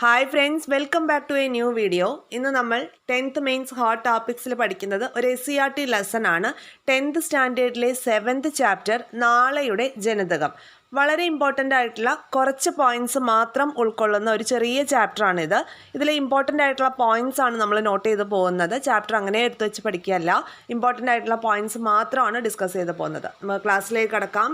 Hi friends welcome back to a new video ഇന്ന് നമ്മൾ tenth mains hot ടോപ്പിക്സിൽ പഠിക്കുന്നത് ഒരു S C R T lesson ആണ്. ടെൻത്ത് സ്റ്റാൻഡേർഡിലെ സെവൻത് ചാപ്റ്റർ നാളെയുടെ ജനിതകം. വളരെ ഇമ്പോർട്ടന്റ് ആയിട്ടുള്ള കുറച്ച് പോയിന്റ്സ് മാത്രം ഉൾക്കൊള്ളുന്ന ഒരു ചെറിയ ചാപ്റ്ററാണിത് ഇതിലെ ഇമ്പോർട്ടന്റ് ആയിട്ടുള്ള പോയിന്റ്സ് ആണ് നമ്മൾ നോട്ട് ചെയ്ത് പോകുന്നത്. ചാപ്റ്റർ അങ്ങനെ എടുത്തു വെച്ച് പഠിക്കുകയല്ല. ഇമ്പോർട്ടന്റ് ആയിട്ടുള്ള പോയിന്റ്സ് മാത്രമാണ് ഡിസ്കസ് ചെയ്ത് പോകുന്നത്. നമുക്ക് ക്ലാസ്സിലേക്ക് കടക്കാം.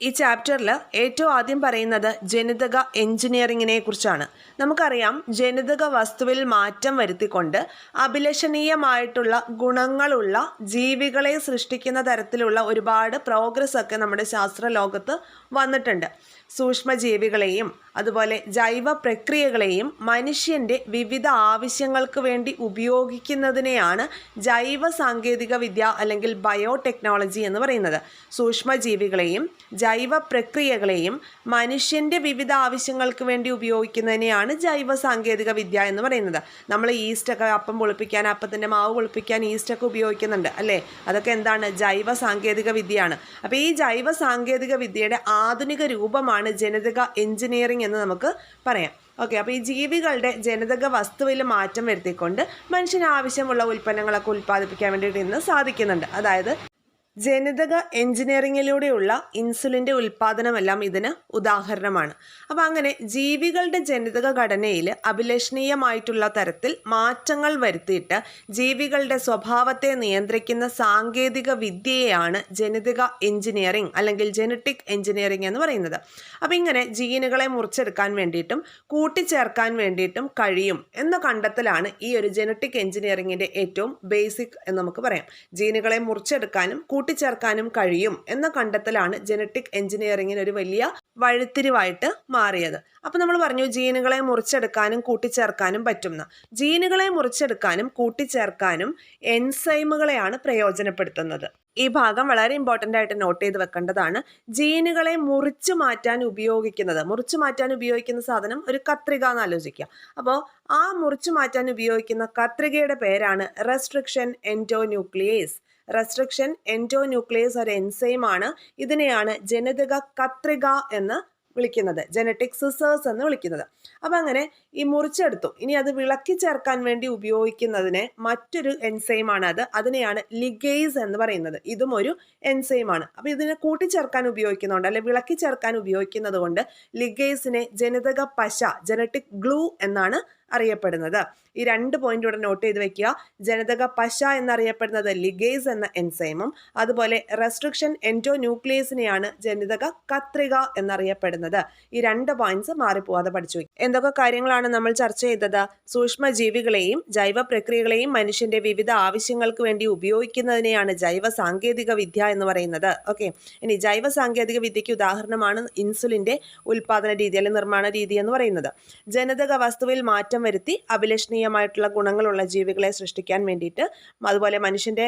ഈ ചാപ്റ്ററിൽ ഏറ്റവും ആദ്യം പറയുന്നത് ജനിതക എഞ്ചിനീയറിങ്ങിനെ കുറിച്ചാണ് നമുക്കറിയാം ജനിതക വസ്തുവിൽ മാറ്റം വരുത്തിക്കൊണ്ട് അഭിലഷണീയമായിട്ടുള്ള ഗുണങ്ങളുള്ള ജീവികളെ സൃഷ്ടിക്കുന്ന തരത്തിലുള്ള ഒരുപാട് പ്രോഗ്രസ് ഒക്കെ നമ്മുടെ ശാസ്ത്ര ലോകത്ത് വന്നിട്ടുണ്ട്. സൂക്ഷ്മജീവികളെയും അതുപോലെ ജൈവ പ്രക്രിയകളെയും മനുഷ്യന്റെ വിവിധ ആവശ്യങ്ങൾക്ക് വേണ്ടി ഉപയോഗിക്കുന്നതിനെയാണ് ജൈവ സാങ്കേതിക വിദ്യ അല്ലെങ്കിൽ ബയോടെക്നോളജി എന്ന് പറയുന്നത്. സൂക്ഷ്മജീവികളെയും ജൈവ പ്രക്രിയകളെയും മനുഷ്യന്റെ വിവിധ ആവശ്യങ്ങൾക്ക് വേണ്ടി ഉപയോഗിക്കുന്നതിനെയാണ് ജൈവ സാങ്കേതിക വിദ്യ എന്ന് പറയുന്നത്. നമ്മൾ ഈസ്റ്റൊക്കെ അപ്പം പൊളിപ്പിക്കാൻ അപ്പത്തിന്റെ മാവ് പൊളിപ്പിക്കാൻ ഈസ്റ്റൊക്കെ ഉപയോഗിക്കുന്നുണ്ട് അല്ലേ? അതൊക്കെ എന്താണ്? ജൈവ സാങ്കേതിക വിദ്യയാണ് അപ്പോൾ ഈ ജൈവ സാങ്കേതിക വിദ്യയുടെ ആധുനിക രൂപമാണ് ജനിതക എഞ്ചിനീയറിംഗ് എന്ന് നമുക്ക് പറയാം. ഓക്കെ അപ്പോൾ ഈ ജീവികളുടെ ജനിതക വസ്തുവിൽ മാറ്റം വരുത്തിക്കൊണ്ട് മനുഷ്യന് ആവശ്യമുള്ള ഉൽപ്പന്നങ്ങളൊക്കെ ഉൽപ്പാദിപ്പിക്കാൻ വേണ്ടിയിട്ട് ഇന്ന് സാധിക്കുന്നുണ്ട്. അതായത് ജനിതക എഞ്ചിനീയറിങ്ങിലൂടെയുള്ള ഇൻസുലിന്റെ ഉൽപ്പാദനമെല്ലാം ഇതിന് ഉദാഹരണമാണ്. അപ്പോൾ അങ്ങനെ ജീവികളുടെ ജനിതക ഘടനയിൽ അഭിലഷണീയമായിട്ടുള്ള തരത്തിൽ മാറ്റങ്ങൾ വരുത്തിയിട്ട് ജീവികളുടെ സ്വഭാവത്തെ നിയന്ത്രിക്കുന്ന സാങ്കേതിക വിദ്യയെയാണ് ജനിതക എഞ്ചിനീയറിംഗ് അല്ലെങ്കിൽ ജനറ്റിക് എഞ്ചിനീയറിംഗ് എന്ന് പറയുന്നത്. അപ്പോൾ ഇങ്ങനെ ജീനുകളെ മുറിച്ചെടുക്കാൻ വേണ്ടിയിട്ടും കൂട്ടിച്ചേർക്കാൻ വേണ്ടിയിട്ടും കഴിയും എന്ന കണ്ടെത്തലാണ് ഈ ഒരു ജനറ്റിക് എഞ്ചിനീയറിംഗിന്റെ ഏറ്റവും ബേസിക് എന്ന് നമുക്ക് പറയാം. ജീനുകളെ മുറിച്ചെടുക്കാനും കൂട്ടിച്ചേർക്കാനും കഴിയും എന്ന കണ്ടെത്തലാണ് ജനറ്റിക് എഞ്ചിനീയറിംഗിന് ഒരു വലിയ വഴിത്തിരിവായിട്ട് മാറിയത്. അപ്പോൾ നമ്മൾ പറഞ്ഞു ജീനുകളെ മുറിച്ചെടുക്കാനും കൂട്ടിച്ചേർക്കാനും പറ്റുന്ന. ജീനുകളെ മുറിച്ചെടുക്കാനും കൂട്ടിച്ചേർക്കാനും എൻസൈമുകളെയാണ് പ്രയോജനപ്പെടുത്തുന്നത്. ഈ ഭാഗം വളരെ ഇമ്പോർട്ടന്റ് ആയിട്ട് നോട്ട് ചെയ്ത് വെക്കേണ്ടതാണ്. ജീനുകളെ മുറിച്ചു മാറ്റാൻ ഉപയോഗിക്കുന്നത് മുറിച്ചു മാറ്റാൻ ഉപയോഗിക്കുന്ന സാധനം ഒരു കത്രിക എന്ന് ആലോചിക്കുക. അപ്പോൾ ആ മുറിച്ചു മാറ്റാൻ ഉപയോഗിക്കുന്ന കത്രികയുടെ പേരാണ് റെസ്ട്രിക്ഷൻ എന്റോന്യൂക്ലിയേസ് റെസ്ട്രിക്ഷൻ എൻഡോന്യൂക്ലിയസ് ഒരു എൻസൈമാണ് ഇതിനെയാണ് ജനിതക കത്രിക എന്ന് വിളിക്കുന്നത്. ജനറ്റിക് സിസേഴ്സ് എന്ന് വിളിക്കുന്നത്. അപ്പം അങ്ങനെ ഈ മുറിച്ചെടുത്തു. ഇനി അത് വിളക്കി ചേർക്കാൻ വേണ്ടി ഉപയോഗിക്കുന്നതിന് മറ്റൊരു എൻസൈമാണ് അത്. അതിനെയാണ് ലിഗേസ് എന്ന് പറയുന്നത്. ഇതും ഒരു എൻസൈമാണ് അപ്പം ഇതിനെ കൂട്ടിച്ചേർക്കാൻ ഉപയോഗിക്കുന്നുണ്ട് അല്ലെ വിളക്കി ചേർക്കാൻ ഉപയോഗിക്കുന്നത് കൊണ്ട് ലിഗേസിനെ ജനിതക പശ ജനറ്റിക് ഗ്ലൂ എന്നാണ് അറിയപ്പെടുന്നത്. ഈ രണ്ട് പോയിന്റ് ഇവിടെ നോട്ട് ചെയ്ത് വെക്കുക. ജനിതക പശ എന്നറിയപ്പെടുന്നത് ലിഗേസ് എന്ന എൻസൈമും അതുപോലെ റെസ്ട്രിക്ഷൻ എന്റോ ന്യൂക്ലിയസിനെയാണ് ജനിതക കത്രിക എന്നറിയപ്പെടുന്നത്. ഈ രണ്ട് പോയിന്റ്സ് മാറിപ്പോവാതെ പഠിച്ചു എന്തൊക്കെ കാര്യങ്ങളാണ് നമ്മൾ ചർച്ച ചെയ്തത്? സൂക്ഷ്മജീവികളെയും ജൈവ പ്രക്രിയകളെയും മനുഷ്യന്റെ വിവിധ ആവശ്യങ്ങൾക്ക് വേണ്ടി ഉപയോഗിക്കുന്നതിനെയാണ് ജൈവ സാങ്കേതിക വിദ്യ എന്ന് പറയുന്നത്. ഓക്കെ ഇനി ജൈവ സാങ്കേതിക വിദ്യയ്ക്ക് ഉദാഹരണമാണ് ഇൻസുലിന്റെ ഉൽപാദന രീതി അല്ലെങ്കിൽ നിർമ്മാണ രീതി എന്ന് പറയുന്നത്. ജനിതക വസ്തുവിൽ മാറ്റം വരുത്തി അഭിലഷണീയമായിട്ടുള്ള ഗുണങ്ങളുള്ള ജീവികളെ സൃഷ്ടിക്കാൻ വേണ്ടിയിട്ട് അതുപോലെ മനുഷ്യന്റെ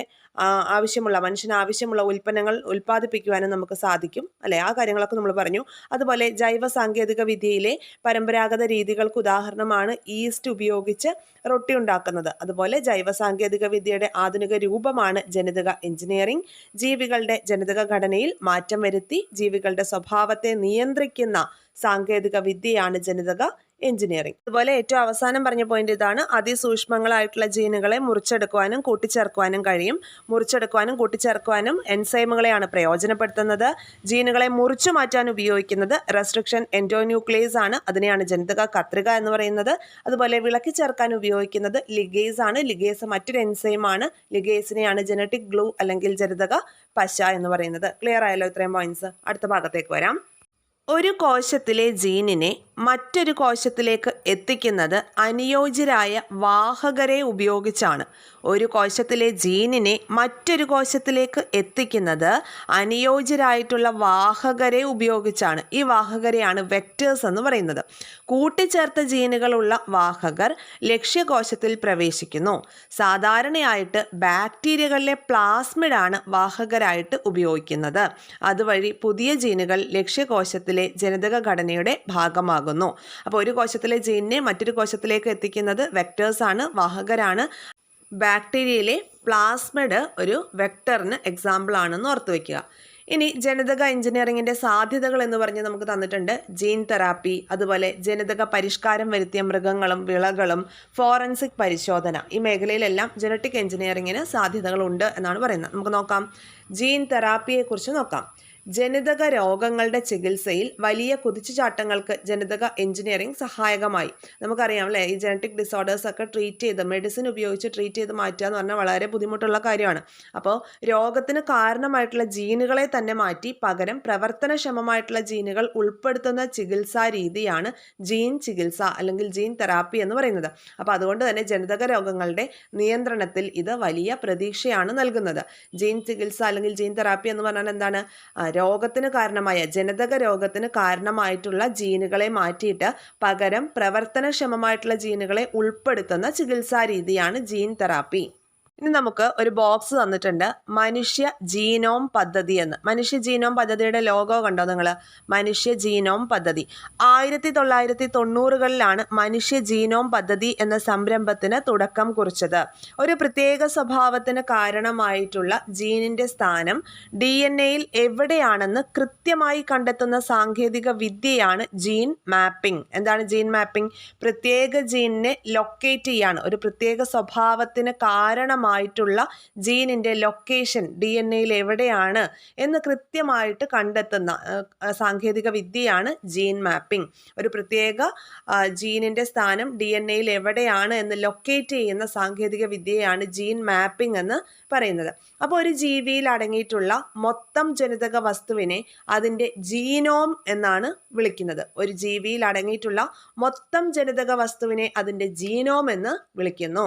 ആവശ്യമുള്ള മനുഷ്യന് ആവശ്യമുള്ള ഉൽപ്പന്നങ്ങൾ ഉൽപ്പാദിപ്പിക്കുവാനും നമുക്ക് സാധിക്കും. അല്ലേ? ആ കാര്യങ്ങളൊക്കെ നമ്മൾ പറഞ്ഞു. അതുപോലെ ജൈവ സാങ്കേതിക വിദ്യയിലെ പരമ്പരാഗത രീതികൾക്ക് ഉദാഹരണമാണ് ഈസ്റ്റ് ഉപയോഗിച്ച് റൊട്ടി ഉണ്ടാക്കുന്നത്. അതുപോലെ ജൈവ സാങ്കേതിക വിദ്യയുടെ ആധുനിക രൂപമാണ് ജനിതക എഞ്ചിനീയറിംഗ് ജീവികളുടെ ജനിതക ഘടനയിൽ മാറ്റം വരുത്തി ജീവികളുടെ സ്വഭാവത്തെ നിയന്ത്രിക്കുന്ന സാങ്കേതിക വിദ്യയാണ് ജനിതക എഞ്ചിനീയറിംഗ്. അതുപോലെ ഏറ്റവും അവസാനം പറഞ്ഞ പോയിന്റ് ഇതാണ്. അതിസൂക്ഷ്മങ്ങളായിട്ടുള്ള ജീനുകളെ മുറിച്ചെടുക്കുവാനും കൂട്ടിച്ചേർക്കുവാനും കഴിയും. മുറിച്ചെടുക്കുവാനും കൂട്ടിച്ചേർക്കുവാനും എൻസൈമുകളെയാണ് പ്രയോജനപ്പെടുത്തുന്നത്. ജീനുകളെ മുറിച്ചു മാറ്റാൻ ഉപയോഗിക്കുന്നത് റെസ്ട്രിക്ഷൻ എൻഡോന്യൂക്ലിയസ് ആണ്. അതിനെയാണ് ജനിതക കത്രിക എന്ന് പറയുന്നത്. അതുപോലെ വിളക്കി ചേർക്കാൻ ഉപയോഗിക്കുന്നത് ലിഗേസ് ആണ്. ലിഗേസ് മറ്റൊരു എൻസൈമാണ് ലിഗേസിനെയാണ് ജനറ്റിക് ഗ്ലൂ അല്ലെങ്കിൽ ജനിതക പശ എന്ന് പറയുന്നത്. ക്ലിയർ ആയല്ലോ ഇത്രയും പോയിന്റ്സ് അടുത്ത ഭാഗത്തേക്ക് വരാം. ഒരു കോശത്തിലെ ജീനിനെ മറ്റൊരു കോശത്തിലേക്ക് എത്തിക്കുന്നത് അനുയോജ്യരായ വാഹകരെ ഉപയോഗിച്ചാണ്. ഒരു കോശത്തിലെ ജീനിനെ മറ്റൊരു കോശത്തിലേക്ക് എത്തിക്കുന്നത് അനുയോജ്യരായിട്ടുള്ള വാഹകരെ ഉപയോഗിച്ചാണ്. ഈ വാഹകരെയാണ് വെക്റ്റേഴ്സ് എന്ന് പറയുന്നത്. കൂട്ടിച്ചേർത്ത ജീനുകളുള്ള വാഹകർ ലക്ഷ്യകോശത്തിൽ പ്രവേശിക്കുന്നു. സാധാരണയായിട്ട് ബാക്ടീരിയകളിലെ പ്ലാസ്മിഡാണ് വാഹകരായിട്ട് ഉപയോഗിക്കുന്നത്. അതുവഴി പുതിയ ജീനുകൾ ലക്ഷ്യകോശത്തിലെ ജനിതക ഘടനയുടെ ഭാഗമാകുന്നു അപ്പോൾ ഒരു കോശത്തിലെ ജീനിനെ മറ്റൊരു കോശത്തിലേക്ക് എത്തിക്കുന്നത് വെക്ടേഴ്സാണ് വാഹകരാണ്. ബാക്ടീരിയയിലെ പ്ലാസ്മഡ് ഒരു വെക്ടറിന് എക്സാമ്പിൾ ആണെന്ന് ഓർത്തു വയ്ക്കുക ഇനി ജനിതക എഞ്ചിനീയറിംഗിന്റെ സാധ്യതകൾ എന്ന് പറഞ്ഞ് നമുക്ക് തന്നിട്ടുണ്ട്. ജീൻ തെറാപ്പി അതുപോലെ ജനിതക പരിഷ്കാരം വരുത്തിയ മൃഗങ്ങളും വിളകളും ഫോറൻസിക് പരിശോധന. ഈ മേഖലയിലെല്ലാം ജനറ്റിക് എഞ്ചിനീയറിങ്ങിന് സാധ്യതകളുണ്ട് എന്നാണ് പറയുന്നത്. നമുക്ക് നോക്കാം. ജീൻ തെറാപ്പിയെക്കുറിച്ച് നോക്കാം. ജനിതക രോഗങ്ങളുടെ ചികിത്സയിൽ വലിയ കുതിച്ചുചാട്ടങ്ങൾക്ക് ജനിതക എഞ്ചിനീയറിംഗ് സഹായകമായി. നമുക്കറിയാം അല്ലേ ഈ ജനറ്റിക് ഡിസോർഡേഴ്സ് ഒക്കെ ട്രീറ്റ് ചെയ്ത് മെഡിസിൻ ഉപയോഗിച്ച് ട്രീറ്റ് ചെയ്ത് മാറ്റുക എന്ന് പറഞ്ഞാൽ വളരെ ബുദ്ധിമുട്ടുള്ള കാര്യമാണ്. അപ്പോൾ രോഗത്തിന് കാരണമായിട്ടുള്ള ജീനുകളെ തന്നെ മാറ്റി പകരം പ്രവർത്തനക്ഷമമായിട്ടുള്ള ജീനുകൾ ഉൾപ്പെടുത്തുന്ന ചികിത്സാ രീതിയാണ് ജീൻ ചികിത്സ അല്ലെങ്കിൽ ജീൻ തെറാപ്പി എന്ന് പറയുന്നത്. അപ്പോൾ അതുകൊണ്ട് തന്നെ ജനിതക രോഗങ്ങളുടെ നിയന്ത്രണത്തിൽ ഇത് വലിയ പ്രതീക്ഷയാണ് നൽകുന്നത്. ജീൻ ചികിത്സ അല്ലെങ്കിൽ ജീൻ തെറാപ്പി എന്ന് പറഞ്ഞാൽ എന്താണ്? രോഗത്തിന് കാരണമായ ജനിതക രോഗത്തിന് കാരണമായിട്ടുള്ള ജീനുകളെ മാറ്റിയിട്ട് പകരം പ്രവർത്തനക്ഷമമായിട്ടുള്ള ജീനുകളെ ഉൾപ്പെടുത്തുന്ന ചികിത്സാ രീതിയാണ് ജീൻ തെറാപ്പി. ഇനി നമുക്ക് ഒരു ബോക്സ് തന്നിട്ടുണ്ട് മനുഷ്യ ജീനോം പദ്ധതി എന്ന്. മനുഷ്യ ജീനോം പദ്ധതിയുടെ ലോഗോ കണ്ടോ നിങ്ങൾ മനുഷ്യ ജീനോം പദ്ധതി. ആയിരത്തി തൊള്ളായിരത്തി തൊണ്ണൂറുകളിലാണ് മനുഷ്യ ജീനോം പദ്ധതി എന്ന സംരംഭത്തിന് തുടക്കം കുറിച്ചത്. ഒരു പ്രത്യേക സ്വഭാവത്തിന് കാരണമായിട്ടുള്ള ജീനിന്റെ സ്ഥാനം ഡി എൻ എയിൽ എവിടെയാണെന്ന് കൃത്യമായി കണ്ടെത്തുന്ന സാങ്കേതിക വിദ്യയാണ് ജീൻ മാപ്പിംഗ്. എന്താണ് ജീൻ മാപ്പിംഗ്? പ്രത്യേക ജീനിനെ ലൊക്കേറ്റ് ചെയ്യാണ്. ഒരു പ്രത്യേക സ്വഭാവത്തിന് കാരണമായിട്ടുള്ള ജീനിന്റെ ലൊക്കേഷൻ ഡി എൻ എയിൽ എവിടെയാണ് എന്ന് കൃത്യമായിട്ട് കണ്ടെത്തുന്ന സാങ്കേതിക വിദ്യയാണ് ജീൻ മാപ്പിംഗ്. ഒരു പ്രത്യേക ജീനിന്റെ സ്ഥാനം ഡി എൻ എയിൽ എവിടെയാണ് എന്ന് ലൊക്കേറ്റ് ചെയ്യുന്ന സാങ്കേതിക വിദ്യയാണ് ജീൻ മാപ്പിംഗ് എന്ന് പറയുന്നത്. അപ്പോൾ ഒരു ജീവിയിൽ അടങ്ങിയിട്ടുള്ള മൊത്തം ജനിതക വസ്തുവിനെ അതിന്റെ ജീനോം എന്നാണ് വിളിക്കുന്നത്. ഒരു ജീവിയിൽ അടങ്ങിയിട്ടുള്ള മൊത്തം ജനിതക വസ്തുവിനെ അതിന്റെ ജീനോം എന്ന് വിളിക്കുന്നു.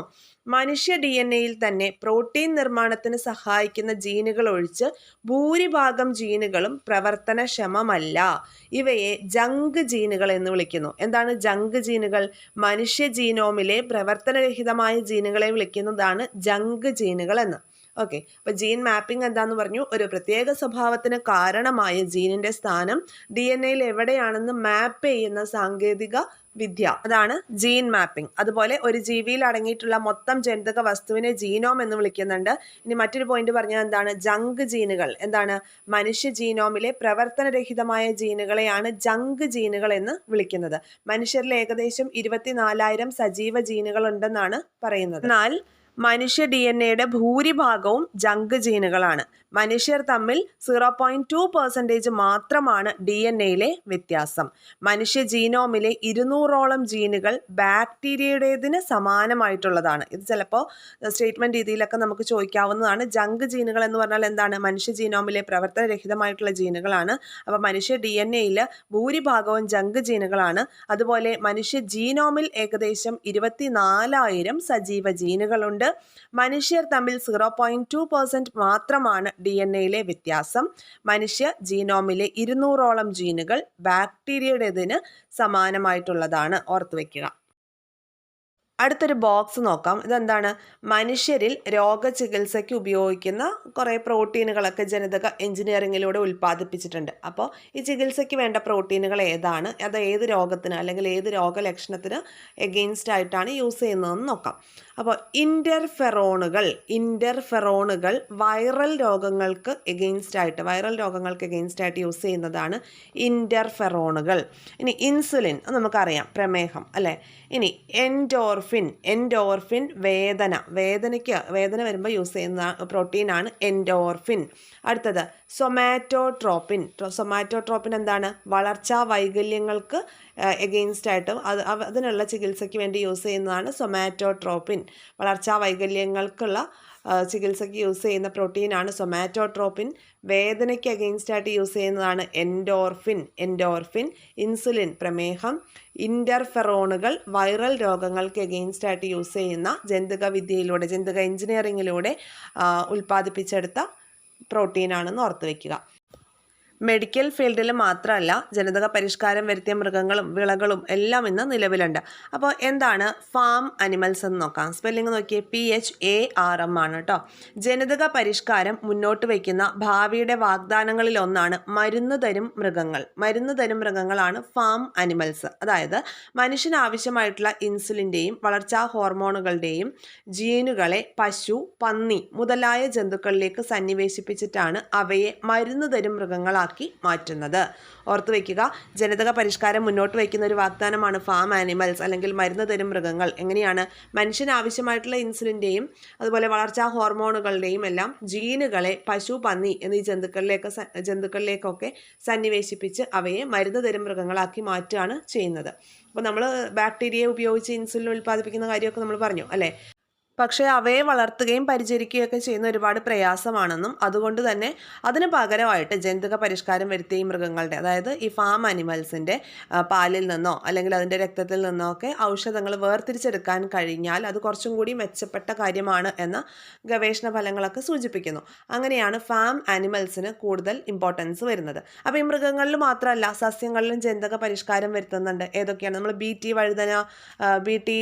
മനുഷ്യ ഡി എൻ എയിൽ തന്നെ പ്രോട്ടീൻ നിർമ്മാണത്തിന് സഹായിക്കുന്ന ജീനുകൾ ഒഴിച്ച് ഭൂരിഭാഗം ജീനുകളും പ്രവർത്തനക്ഷമമല്ല. ഇവയെ ജങ്ക് ജീനുകൾ എന്ന് വിളിക്കുന്നു. എന്താണ് ജങ്ക് ജീനുകൾ? മനുഷ്യ ജീനോമിലെ പ്രവർത്തനരഹിതമായ ജീനുകളെ വിളിക്കുന്നതാണ് ജങ്ക് ജീനുകൾ എന്ന്. ഓക്കെ. അപ്പോൾ ജീൻ മാപ്പിംഗ് എന്താന്ന് പറഞ്ഞു? ഒരു പ്രത്യേക സ്വഭാവത്തിന് കാരണമായ ജീനിന്റെ സ്ഥാനം ഡി എൻ എയിൽ എവിടെയാണെന്ന് മാപ്പ് ചെയ്യുന്ന സാങ്കേതിക വിദ്യ. അതാണ് ജീൻ മാപ്പിംഗ് അതുപോലെ ഒരു ജീവിയിൽ അടങ്ങിയിട്ടുള്ള മൊത്തം ജനിതക വസ്തുവിനെ ജീനോം എന്ന് വിളിക്കുന്നുണ്ട്. ഇനി മറ്റൊരു പോയിന്റ് പറഞ്ഞാൽ എന്താണ്? ജങ്ക് ജീനുകൾ എന്താണ്? മനുഷ്യ ജീനോമിലെ പ്രവർത്തനരഹിതമായ ജീനുകളെയാണ് ജങ്ക് ജീനുകൾ എന്ന് വിളിക്കുന്നത്. മനുഷ്യരിൽ ഏകദേശം ഇരുപത്തിനാലായിരം സജീവ ജീനുകൾ ഉണ്ടെന്നാണ് പറയുന്നത്. എന്നാൽ മനുഷ്യ ഡി എൻ എയുടെ ഭൂരിഭാഗവും ജങ്ക് ജീനുകളാണ് മനുഷ്യർ തമ്മിൽ സീറോ പോയിന്റ് ടു പെർസെന്റേജ് മാത്രമാണ് ഡി എൻ എയിലെ വ്യത്യാസം. മനുഷ്യ ജീനോമിലെ ഇരുന്നൂറോളം ജീനുകൾ ബാക്ടീരിയയുടേതിന് സമാനമായിട്ടുള്ളതാണ്. ഇത് ചിലപ്പോൾ സ്റ്റേറ്റ്മെന്റ് രീതിയിലൊക്കെ നമുക്ക് ചോദിക്കാവുന്നതാണ്. ജങ്ക് ജീനുകൾ എന്ന് പറഞ്ഞാൽ എന്താണ്? മനുഷ്യ ജീനോമിലെ പ്രവർത്തനരഹിതമായിട്ടുള്ള ജീനുകളാണ്. അപ്പോൾ മനുഷ്യ ഡി എൻ എയിൽ ഭൂരിഭാഗവും ജങ്ക് ജീനുകളാണ്. അതുപോലെ മനുഷ്യ ജീനോമിൽ ഏകദേശം ഇരുപത്തിനാലായിരം സജീവ ജീനുകളുണ്ട്. മനുഷ്യർ തമ്മിൽ സീറോ പോയിന്റ് ടു പെർസെന്റ് മാത്രമാണ് ഡി എൻ എയിലെ വ്യത്യാസം. മനുഷ്യ ജീനോമിലെ ഇരുന്നൂറോളം ജീനുകൾ ബാക്ടീരിയയുടേതിന് സമാനമായിട്ടുള്ളതാണ്. ഓർത്തു വെക്കുക. അടുത്തൊരു ബോക്സ് നോക്കാം. ഇതെന്താണ്? മനുഷ്യരിൽ രോഗചികിത്സയ്ക്ക് ഉപയോഗിക്കുന്ന കുറേ പ്രോട്ടീനുകളൊക്കെ ജനിതക എഞ്ചിനീയറിങ്ങിലൂടെ ഉൽപ്പാദിപ്പിച്ചിട്ടുണ്ട്. അപ്പോൾ ഈ ചികിത്സയ്ക്ക് വേണ്ട പ്രോട്ടീനുകൾ ഏതാണ്? അത് ഏത് രോഗത്തിന് അല്ലെങ്കിൽ ഏത് രോഗലക്ഷണത്തിന് എഗെയിൻസ്റ്റ് ആയിട്ടാണ് യൂസ് ചെയ്യുന്നതെന്ന് നോക്കാം. അപ്പോൾ ഇന്റർഫെറോണുകൾ ഇന്റർഫെറോണുകൾ വൈറൽ രോഗങ്ങൾക്ക് എഗെയിൻസ്റ്റ് ആയിട്ട് വൈറൽ രോഗങ്ങൾക്ക് എഗെയിൻസ്റ്റ് ആയിട്ട് യൂസ് ചെയ്യുന്നതാണ് ഇന്റർഫെറോണുകൾ ഇനി ഇൻസുലിൻ നമുക്കറിയാം പ്രമേഹം അല്ലേ? ഇനി എൻഡോർഫിൻ എൻഡോർഫിൻ വേദന. വേദനയ്ക്ക് വേദന വരുമ്പോൾ യൂസ് ചെയ്യുന്ന പ്രോട്ടീനാണ് എൻഡോർഫിൻ അടുത്തത് സൊമാറ്റോട്രോപ്പിൻ സൊമാറ്റോട്രോപ്പിൻ എന്താണ്? വളർച്ചാ വൈകല്യങ്ങൾക്ക് എഗെയിൻസ്റ്റ് ആയിട്ടും അത് അതിനുള്ള ചികിത്സയ്ക്ക് വേണ്ടി യൂസ് ചെയ്യുന്നതാണ് സൊമാറ്റോട്രോപ്പിൻ വളർച്ചാ വൈകല്യങ്ങൾക്കുള്ള ചികിത്സയ്ക്ക് യൂസ് ചെയ്യുന്ന പ്രോട്ടീനാണ് സൊമാറ്റോട്രോപ്പിൻ വേദനയ്ക്ക് അഗെയിൻസ്റ്റ് ആയിട്ട് യൂസ് ചെയ്യുന്നതാണ് എൻഡോർഫിൻ എൻഡോർഫിൻ ഇൻസുലിൻ പ്രമേഹം. ഇന്റർഫെറോണുകൾ വൈറൽ രോഗങ്ങൾക്ക് എഗെയിൻസ്റ്റ് ആയിട്ട് യൂസ് ചെയ്യുന്ന ജന്തുക വിദ്യയിലൂടെ ജന്തുക എഞ്ചിനീയറിങ്ങിലൂടെ ഉൽപ്പാദിപ്പിച്ചെടുത്ത പ്രോട്ടീനാണെന്ന് ഓർത്ത് വയ്ക്കുക മെഡിക്കൽ ഫീൽഡിൽ മാത്രമല്ല ജനിതക പരിഷ്കാരം വരുത്തിയ മൃഗങ്ങളും വിളകളും എല്ലാം ഇന്ന് നിലവിലുണ്ട്. അപ്പോൾ എന്താണ് ഫാം അനിമൽസ് എന്ന് നോക്കാം. സ്പെല്ലിംഗ് നോക്കിയേ P H A R M ആണ് കേട്ടോ. ജനിതക പരിഷ്കാരം മുന്നോട്ട് വയ്ക്കുന്ന ഭാവിയുടെ വാഗ്ദാനങ്ങളിൽ ഒന്നാണ് മരുന്ന് തരും മൃഗങ്ങൾ. മരുന്ന് തരും മൃഗങ്ങളാണ് ഫാം അനിമൽസ്. അതായത് മനുഷ്യന് ആവശ്യമായിട്ടുള്ള ഇൻസുലിന്റെയും വളർച്ചാ ഹോർമോണുകളുടെയും ജീനുകളെ പശു പന്നി മുതലായ ജന്തുക്കളിലേക്ക് സന്നിവേശിപ്പിച്ചിട്ടാണ് അവയെ മരുന്ന് തരും മൃഗങ്ങളാക്കി മാറ്റുന്നത്. ഓർത്തു വയ്ക്കുക ജനിതക പരിഷ്കാരം മുന്നോട്ട് വയ്ക്കുന്ന ഒരു വാഗ്ദാനമാണ് ഫാം ആനിമൽസ് അല്ലെങ്കിൽ മരുന്ന് തരും മൃഗങ്ങൾ. എങ്ങനെയാണ്? മനുഷ്യന് ആവശ്യമായിട്ടുള്ള ഇൻസുലിന്റെയും അതുപോലെ വളർച്ചാ ഹോർമോണുകളുടെയും എല്ലാം ജീനുകളെ പശു പന്നി എന്നീ ജന്തുക്കളിലേക്ക് ജന്തുക്കളിലേക്കൊക്കെ സന്നിവേശിപ്പിച്ച് അവയെ മരുന്ന് തരും മൃഗങ്ങളാക്കി മാറ്റുകയാണ് ചെയ്യുന്നത്. അപ്പോൾ നമ്മൾ ബാക്ടീരിയയെ ഉപയോഗിച്ച് ഇൻസുലിൻ ഉൽപ്പാദിപ്പിക്കുന്ന കാര്യമൊക്കെ നമ്മൾ പറഞ്ഞു അല്ലേ? പക്ഷേ അവയെ വളർത്തുകയും പരിചരിക്കുകയൊക്കെ ചെയ്യുന്ന ഒരുപാട് പ്രയാസമാണെന്നും അതുകൊണ്ട് തന്നെ അതിന് പകരമായിട്ട് ജനിതക പരിഷ്കാരം വരുത്തിയ മൃഗങ്ങളുടെ അതായത് ഈ ഫാം അനിമൽസിന്റെ പാലിൽ നിന്നോ അല്ലെങ്കിൽ അതിന്റെ രക്തത്തിൽ നിന്നോ ഒക്കെ ഔഷധങ്ങൾ വേർതിരിച്ചെടുക്കാൻ കഴിഞ്ഞാൽ അത് കുറച്ചും കൂടി മെച്ചപ്പെട്ട കാര്യമാണ് എന്ന ഗവേഷണ ഫലങ്ങളൊക്കെ സൂചിപ്പിക്കുന്നു. അങ്ങനെയാണ് ഫാം ആനിമൽസിന് കൂടുതൽ ഇമ്പോർട്ടൻസ് വരുന്നത്. അപ്പോൾ ഈ മൃഗങ്ങളിൽ മാത്രമല്ല സസ്യങ്ങളിലും ജനിതക പരിഷ്കാരം വരുത്തുന്നുണ്ട്. ഏതൊക്കെയാണ്? നമ്മൾ ബി ടി വഴുതന ബി ടി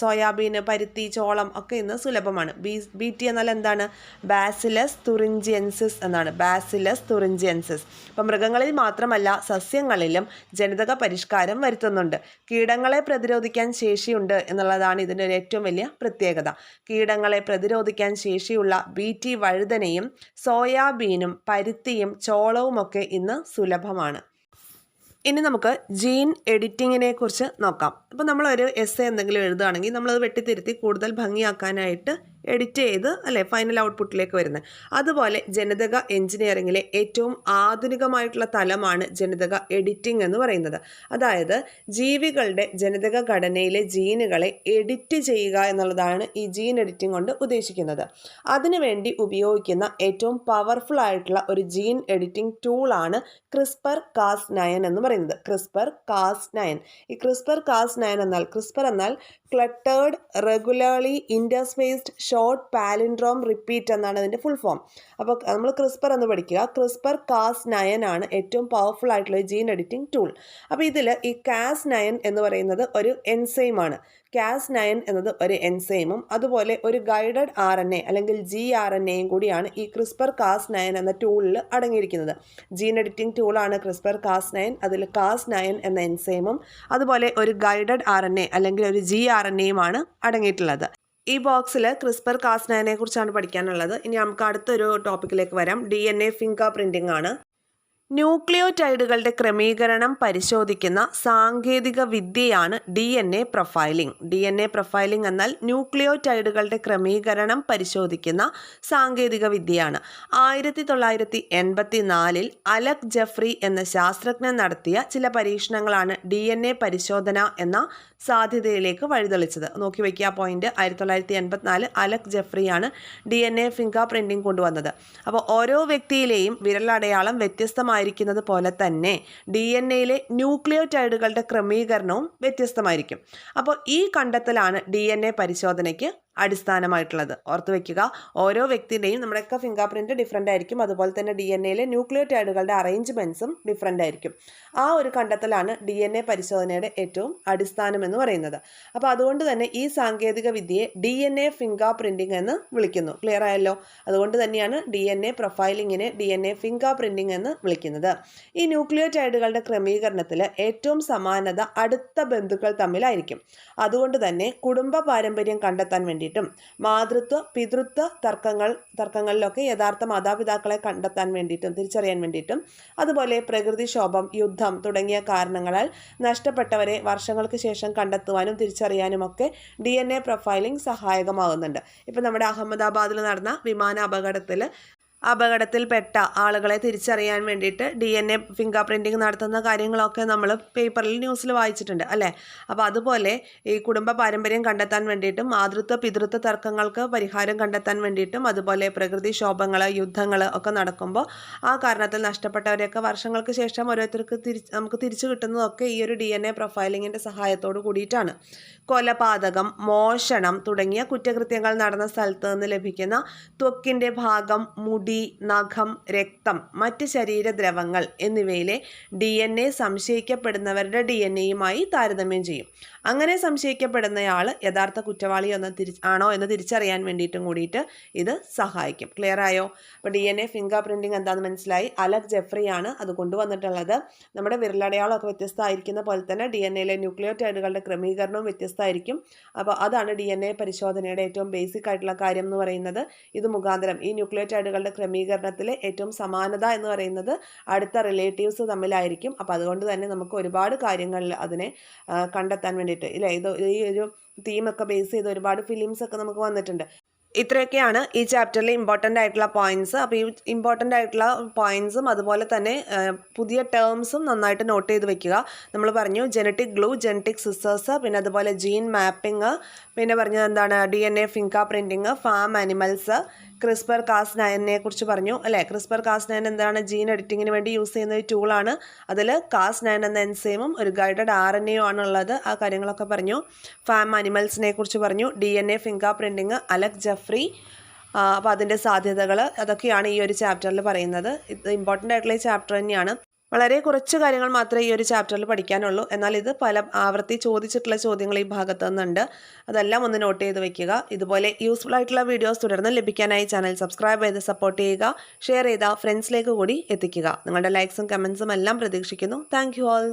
സോയാബീൻ പരുത്തി ചോളം ഒക്കെ ഇന്ന് സുലഭമാണ്. ബി ബി ടി എന്നാൽ എന്താണ്? ബാസിലസ് തുറിഞ്ചിയൻസിസ് എന്നാണ്. ബാസിലസ് തുറിഞ്ചിയൻസിസ് അപ്പം മൃഗങ്ങളിൽ മാത്രമല്ല സസ്യങ്ങളിലും ജനിതക പരിഷ്കാരം വരുത്തുന്നുണ്ട്. കീടങ്ങളെ പ്രതിരോധിക്കാൻ ശേഷിയുണ്ട് എന്നുള്ളതാണ് ഇതിന്റെ ഒരു ഏറ്റവും വലിയ പ്രത്യേകത. കീടങ്ങളെ പ്രതിരോധിക്കാൻ ശേഷിയുള്ള ബി ടി വഴുതനയും സോയാബീനും പരുത്തിയും ചോളവും ഒക്കെ ഇന്ന് സുലഭമാണ്. ഇനി നമുക്ക് ജീൻ എഡിറ്റിങ്ങിനെ കുറിച്ച് നോക്കാം. അപ്പോൾ നമ്മളൊരു എസ് എന്തെങ്കിലും എഴുതുകയാണെങ്കിൽ നമ്മളത് വെട്ടിത്തിരുത്തി കൂടുതൽ ഭംഗിയാക്കാനായിട്ട് എഡിറ്റ് ചെയ്ത് അല്ലേ ഫൈനൽ ഔട്ട്പുട്ടിലേക്ക് വരുന്നത്. അതുപോലെ ജനിതക എഞ്ചിനീയറിങ്ങിലെ ഏറ്റവും ആധുനികമായിട്ടുള്ള തലമാണ് ജനിതക എഡിറ്റിംഗ് എന്ന് പറയുന്നത്. അതായത് ജീവികളുടെ ജനിതക ഘടനയിലെ ജീനുകളെ എഡിറ്റ് ചെയ്യുക എന്നുള്ളതാണ് ഈ ജീൻ എഡിറ്റിംഗ് കൊണ്ട് ഉദ്ദേശിക്കുന്നത്. അതിനുവേണ്ടി ഉപയോഗിക്കുന്ന ഏറ്റവും പവർഫുൾ ആയിട്ടുള്ള ഒരു ജീൻ എഡിറ്റിംഗ് ടൂളാണ് ക്രിസ്പർ കാസ് നയൻ എന്ന് പറയുന്നത്. ക്രിസ്പർ കാസ് നയൻ ഈ ക്രിസ്പർ കാസ് നയൻ എന്നാൽ ക്രിസ്പർ എന്നാൽ clustered regularly interspaced short palindrome repeat എന്നാണ് അതിന്റെ ഫുൾ ഫോം അപ്പോൾ നമ്മൾ ക്രിസ്പർ എന്ന് പഠിക്കുക. ക്രിസ്പർ കാസ് നയൻ ആണ് ഏറ്റവും പവർഫുൾ ആയിട്ടുള്ള ജീൻ എഡിറ്റിംഗ് ടൂൾ അപ്പോൾ ഇതിൽ ഈ കാസ് നയൻ എന്ന് പറയുന്നത് ഒരു എൻസൈമാണ് കാസ് നയൻ എന്നത് ഒരു എൻസൈമും അതുപോലെ ഒരു ഗൈഡഡ് ആർ എൻ എ അല്ലെങ്കിൽ ജി ആർ എൻ എയും കൂടിയാണ് ഈ ക്രിസ്പർ കാസ് നയൻ എന്ന ടൂളിൽ അടങ്ങിയിരിക്കുന്നത്. ജീൻ എഡിറ്റിംഗ് ടൂളാണ് ക്രിസ്പർ കാസ് നയൻ അതിൽ കാസ് നയൻ എന്ന എൻസൈമും അതുപോലെ ഒരു ഗൈഡഡ് ആർ എൻ എ അല്ലെങ്കിൽ ഒരു ജി ആർ എൻ എയുമാണ് അടങ്ങിയിട്ടുള്ളത്. ഈ ബോക്സിൽ ക്രിസ്പർ കാസ്നയനെ കുറിച്ചാണ് പഠിക്കാനുള്ളത്. ഇനി നമുക്ക് അടുത്തൊരു ടോപ്പിക്കിലേക്ക് വരാം. D N A finger printing ആണ്. ന്യൂക്ലിയോടൈഡുകളുടെ ക്രമീകരണം പരിശോധിക്കുന്ന സാങ്കേതിക വിദ്യയാണ് D N A profiling. D N A profiling എന്നാൽ ന്യൂക്ലിയോടൈഡുകളുടെ ക്രമീകരണം പരിശോധിക്കുന്ന സാങ്കേതിക വിദ്യയാണ്. ആയിരത്തി തൊള്ളായിരത്തി എൺപത്തി നാലിൽ അലക് ജഫ്രി എന്ന ശാസ്ത്രജ്ഞൻ നടത്തിയ ചില പരീക്ഷണങ്ങളാണ് ഡി എൻ എ പരിശോധന എന്ന സാധ്യതയിലേക്ക് വഴിതെളിച്ചത്. നോക്കി വയ്ക്കുക പോയിന്റ് ആയിരത്തി തൊള്ളായിരത്തി എൺപത്തിനാല് Alec ജഫ്രിയാണ് D N A finger printing കൊണ്ടുവന്നത്. അപ്പോൾ ഓരോ വ്യക്തിയിലെയും വിരലടയാളം വ്യത്യസ്തമായിരിക്കുന്നത് പോലെ തന്നെ ഡി എൻ എയിലെ ന്യൂക്ലിയോടൈഡുകളുടെ ക്രമീകരണവും വ്യത്യസ്തമായിരിക്കും. അപ്പോൾ ഈ കണ്ടെത്തലാണ് ഡി എൻ എ പരിശോധനയ്ക്ക് അടിസ്ഥാനമായിട്ടുള്ളത്. ഓർത്ത് വെക്കുക. ഓരോ വ്യക്തിയുടെയും നമ്മുടെയൊക്കെ ഫിംഗർ പ്രിന്റ് ഡിഫറെന്റ് ആയിരിക്കും. അതുപോലെ തന്നെ ഡി എൻ എയിലെ ന്യൂക്ലിയോടൈഡുകളുടെ അറേഞ്ച്മെന്റ്സും ഡിഫറെന്റ് ആയിരിക്കും. ആ ഒരു കണ്ടെത്തലാണ് ഡി എൻ എ പരിശോധനയുടെ ഏറ്റവും അടിസ്ഥാനം എന്ന് പറയുന്നത്. അപ്പോൾ അതുകൊണ്ട് തന്നെ ഈ സാങ്കേതിക വിദ്യയെ D N A finger printing എന്ന് വിളിക്കുന്നു. ക്ലിയർ ആയല്ലോ? അതുകൊണ്ട് തന്നെയാണ് D N A പ്രൊഫൈലിങ്ങിനെ D N A finger printing എന്ന് വിളിക്കുന്നത്. ഈ ന്യൂക്ലിയോടൈഡുകളുടെ ക്രമീകരണത്തിൽ ഏറ്റവും സമാനത അടുത്ത ബന്ധുക്കൾ തമ്മിലായിരിക്കും. അതുകൊണ്ട് തന്നെ കുടുംബ പാരമ്പര്യം കണ്ടെത്താൻ വേണ്ടിയിട്ടും. മാതൃത്വ പിതൃത്വ തർക്കങ്ങൾ തർക്കങ്ങളിലൊക്കെ യഥാർത്ഥ മാതാപിതാക്കളെ കണ്ടെത്താൻ വേണ്ടിയിട്ടും തിരിച്ചറിയാൻ വേണ്ടിയിട്ടും. അതുപോലെ പ്രകൃതിക്ഷോഭം യുദ്ധം തുടങ്ങിയ കാരണങ്ങളാൽ നഷ്ടപ്പെട്ടവരെ വർഷങ്ങൾക്ക് ശേഷം കണ്ടെത്തുവാനും തിരിച്ചറിയാനുമൊക്കെ ഡി എൻ എ പ്രൊഫൈലിംഗ് സഹായകമാകുന്നുണ്ട്. ഇപ്പം നമ്മുടെ അഹമ്മദാബാദിൽ നടന്ന വിമാന അപകടത്തിൽ അപകടത്തിൽപ്പെട്ട ആളുകളെ തിരിച്ചറിയാൻ വേണ്ടിയിട്ട് D N A finger printing നടത്തുന്ന കാര്യങ്ങളൊക്കെ നമ്മൾ പേപ്പറിൽ ന്യൂസിൽ വായിച്ചിട്ടുണ്ട് അല്ലേ? അപ്പോൾ അതുപോലെ ഈ കുടുംബ പാരമ്പര്യം കണ്ടെത്താൻ വേണ്ടിയിട്ടും മാതൃത്വ പിതൃത്വ തർക്കങ്ങൾക്ക് പരിഹാരം കണ്ടെത്താൻ വേണ്ടിയിട്ടും അതുപോലെ പ്രകൃതിക്ഷോഭങ്ങൾ യുദ്ധങ്ങൾ ഒക്കെ നടക്കുമ്പോൾ ആ കാരണത്തിൽ നഷ്ടപ്പെട്ടവരെയൊക്കെ വർഷങ്ങൾക്ക് ശേഷം ഓരോരുത്തർക്ക് തിരിച്ച് നമുക്ക് തിരിച്ചു കിട്ടുന്നതൊക്കെ ഈ ഒരു ഡി എൻ എ പ്രൊഫൈലിങ്ങിന്റെ സഹായത്തോട് കൂടിയിട്ടാണ്. കൊലപാതകം മോഷണം തുടങ്ങിയ കുറ്റകൃത്യങ്ങൾ നടന്ന സ്ഥലത്ത് നിന്ന് ലഭിക്കുന്ന ത്വക്കിന്റെ ഭാഗം മുടി മുടി നഖം രക്തം മറ്റ് ശരീരദ്രവങ്ങൾ എന്നിവയിലെ ഡി എൻ എ സംശയിക്കപ്പെടുന്നവരുടെ ഡി എൻ എയുമായി താരതമ്യം ചെയ്യും. അങ്ങനെ സംശയിക്കപ്പെടുന്നയാൾ യഥാർത്ഥ കുറ്റവാളി എന്ന് തിരി ആണോ എന്ന് തിരിച്ചറിയാൻ വേണ്ടിയിട്ടും കൂടിയിട്ട് ഇത് സഹായിക്കും. ക്ലിയർ ആയോ? അപ്പോൾ D N A finger printing എന്താണെന്ന് മനസ്സിലായി. അലക് ആണ് അത് കൊണ്ടുവന്നിട്ടുള്ളത്. നമ്മുടെ വിരലടയാളമൊക്കെ വ്യത്യസ്തമായിരിക്കുന്ന പോലെ തന്നെ ഡി എൻ എയിലെ ന്യൂക്ലിയോടൈഡുകളുടെ ക്രമീകരണവും വ്യത്യസ്തമായിരിക്കും. അപ്പോൾ അതാണ് ഡി എൻ എ പരിശോധനയുടെ ഏറ്റവും ബേസിക് ആയിട്ടുള്ള കാര്യം എന്ന് പറയുന്നത്. ഇത് മുഖാന്തരം ഈ ന്യൂക്ലിയോടൈഡുകളുടെ ക്രമീകരണത്തിൽ ഏറ്റവും സമാനത എന്ന് പറയുന്നത് അടുത്ത റിലേറ്റീവ്സ് തമ്മിലായിരിക്കും. അപ്പോൾ അതുകൊണ്ട് തന്നെ നമുക്ക് ഒരുപാട് കാര്യങ്ങളിൽ അതിനെ കണ്ടെത്താൻ വേണ്ടിയിട്ട് ഇല്ലേ? ഇത് ഈ ഒരു തീമൊക്കെ ബേസ് ചെയ്ത് ഒരുപാട് ഫിലിംസ് ഒക്കെ നമുക്ക് വന്നിട്ടുണ്ട്. ഇത്രയൊക്കെയാണ് ഈ ചാപ്റ്ററിൽ ഇമ്പോർട്ടന്റ് ആയിട്ടുള്ള പോയിന്റ്സ് അപ്പോൾ ഈ ഇമ്പോർട്ടന്റ് ആയിട്ടുള്ള പോയിന്റ്സും അതുപോലെ തന്നെ പുതിയ ടേംസും നന്നായിട്ട് നോട്ട് ചെയ്ത് വെക്കുക. നമ്മൾ പറഞ്ഞു ജനറ്റിക് ഗ്ലൂ ജനറ്റിക് സിസ്റ്റേഴ്സ് പിന്നെ അതുപോലെ ജീൻ മാപ്പിംഗ് പിന്നെ പറഞ്ഞത് എന്താണ്? D N A finger printing farm animals CRISPR Cas നയനെ കുറിച്ച് പറഞ്ഞു. അല്ലേ? ക്രിസ്പർ കാസ് നയൻ എന്താണ് ജീൻ എഡിറ്റിങ്ങിന് വേണ്ടി യൂസ് ചെയ്യുന്ന ഒരു ടൂളാണ് അതിൽ കാസ് നയൻ എന്ന എൻസൈമും ഒരു ഗൈഡഡ് ആർ എൻ എയും ആണുള്ളത്. ആ കാര്യങ്ങളൊക്കെ പറഞ്ഞു. ഫാം അനിമൽസിനെ കുറിച്ച് പറഞ്ഞു. D N A finger printing Alec Jeffrey അപ്പോൾ അതിന്റെ സാധ്യതകൾ അതൊക്കെയാണ് ഈ ഒരു ചാപ്റ്ററിൽ പറയുന്നത്. ഇത് ഇമ്പോർട്ടന്റ് ആയിട്ടുള്ള ചാപ്റ്റർ തന്നെയാണ്. വളരെ കുറച്ച് കാര്യങ്ങൾ മാത്രമേ ഈ ഒരു ചാപ്റ്ററിൽ പഠിക്കാനുള്ളൂ. എന്നാൽ ഇത് പല ആവർത്തി ചോദിച്ചിട്ടുള്ള ചോദ്യങ്ങൾ ഈ ഭാഗത്ത് നിന്നുണ്ട്. അതെല്ലാം ഒന്ന് നോട്ട് ചെയ്ത് വെക്കുക. ഇതുപോലെ യൂസ്ഫുൾ ആയിട്ടുള്ള വീഡിയോസ് തുടർന്ന് ലഭിക്കാനായി ചാനൽ സബ്സ്ക്രൈബ് ചെയ്ത് സപ്പോർട്ട് ചെയ്യുക. ഷെയർ ചെയ്ത ഫ്രണ്ട്സിലേക്ക് കൂടി എത്തിക്കുക. നിങ്ങളുടെ ലൈക്സും കമൻസും എല്ലാം പ്രതീക്ഷിക്കുന്നു. Thank all